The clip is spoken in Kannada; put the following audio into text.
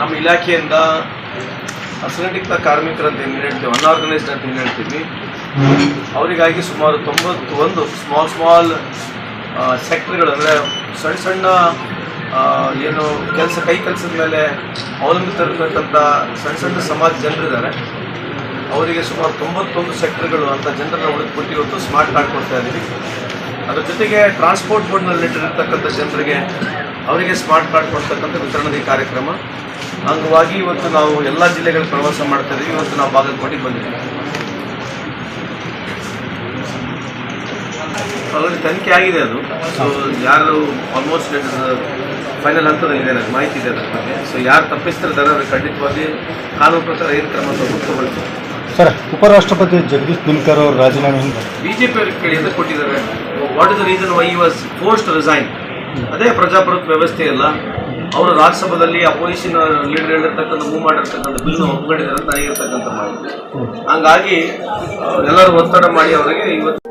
ನಮ್ಮ ಇಲಾಖೆಯಿಂದ ಅಸಂಘಟಿತ ಕಾರ್ಮಿಕರಂತ ಏನು ಹೇಳ್ತೀವಿ ಅನ್ಆರ್ಗನೈಸ್ಡ್ ಅಂತ ಏನು ಹೇಳ್ತೀವಿ, ಅವರಿಗಾಗಿ ಸುಮಾರು ತೊಂಬತ್ತೊಂದು ಸ್ಮಾಲ್ ಸ್ಮಾಲ್ ಸೆಕ್ಟರ್ಗಳು ಅಂದರೆ ಸಣ್ಣ ಸಣ್ಣ ಏನು ಕೆಲಸ, ಕೈ ಕೆಲಸದ ಮೇಲೆ ಅವಲಂಬಿತರಿರ್ತಕ್ಕಂಥ ಸಣ್ಣ ಸಣ್ಣ ಸಮಾಜ ಜನರಿದ್ದಾರೆ. ಅವರಿಗೆ ಸುಮಾರು ತೊಂಬತ್ತೊಂದು ಸೆಕ್ಟರ್ಗಳು ಅಂತ ಜನರನ್ನ ಹುಡುಕ್ಬಿಟ್ಟು ಇವತ್ತು ಸ್ಮಾರ್ಟ್ ಕಾರ್ಡ್ ಕೊಡ್ತಾ ಇದ್ದೀವಿ ಅದ್ರ ಜೊತೆಗೆ ಟ್ರಾನ್ಸ್ಪೋರ್ಟ್ ಬೋರ್ಡ್ನಲ್ಲಿ ಇಟ್ಟಿರ್ತಕ್ಕಂಥ ಜನರಿಗೆ ಅವರಿಗೆ ಸ್ಮಾರ್ಟ್ ಕಾರ್ಡ್ ಕೊಡ್ತಕ್ಕಂಥ ವಿತರಣೆ ಕಾರ್ಯಕ್ರಮ. ಅಂಗವಾಗಿ ಇವತ್ತು ನಾವು ಎಲ್ಲ ಜಿಲ್ಲೆಗಳ ಪ್ರವಾಸ ಮಾಡ್ತಾ ಇದ್ದೀವಿ ಇವತ್ತು ನಾವು ಬಾಗಲಕೋಟೆಗೆ ಬಂದಿದ್ದೀವಿ. ಆಲ್ರೆಡಿ ತನಿಖೆ ಆಗಿದೆ ಅದು. ಸೊ ಯಾರು ಆಲ್ಮೋಸ್ಟ್ ಫೈನಲ್ ಹಂತದಲ್ಲಿದೆ ನನಗೆ ಮಾಹಿತಿ ಇದೆ ಅದ್ರ ಬಗ್ಗೆ. ಸೊ ಯಾರು ತಪ್ಪಿಸ್ತಿರ್ತಾರೆ ಅವ್ರಿಗೆ ಖಂಡಿತವಾಗಿ ಕಾನೂನು ಪ್ರಕಾರ ಏನು ಕ್ರಮ ತಗೊಳ್ತೀವಿ ಸರ್ ಉಪರಾಷ್ಟ್ರಪತಿ ಜಗದೀಶ್ ಧನ್ಕರ್ ಅವರು ರಾಜೀನಾಮೆ ಬಿಜೆಪಿ ಅವರಿಗೆ ಕೇಳಿ ಕೊಟ್ಟಿದ್ದಾರೆ. What is the reason why was forced resign ಅದೇ ಪ್ರಜಾಪ್ರಭುತ್ವ ವ್ಯವಸ್ಥೆ ಅಲ್ಲ ಅವರು ರಾಜ್ಯಸಭಾದಲ್ಲಿ ಅಪೋಸಿಷನ್ ಲೀಡರ್ ಹೇಳಿರ್ತಕ್ಕಂಥ ಮೂವ್ ಮಾಡಿರ್ತಕ್ಕಂಥ ಬಿಲ್ ಒಪ್ಕೊಂಡಿದ್ದಾರೆ ಅಂತ ನನಗಿರ್ತಕ್ಕಂಥ ಮಾಹಿತಿ. ಹಂಗಾಗಿ ಎಲ್ಲರೂ ಒತ್ತಡ ಮಾಡಿ ಅವರಿಗೆ ಇವತ್ತು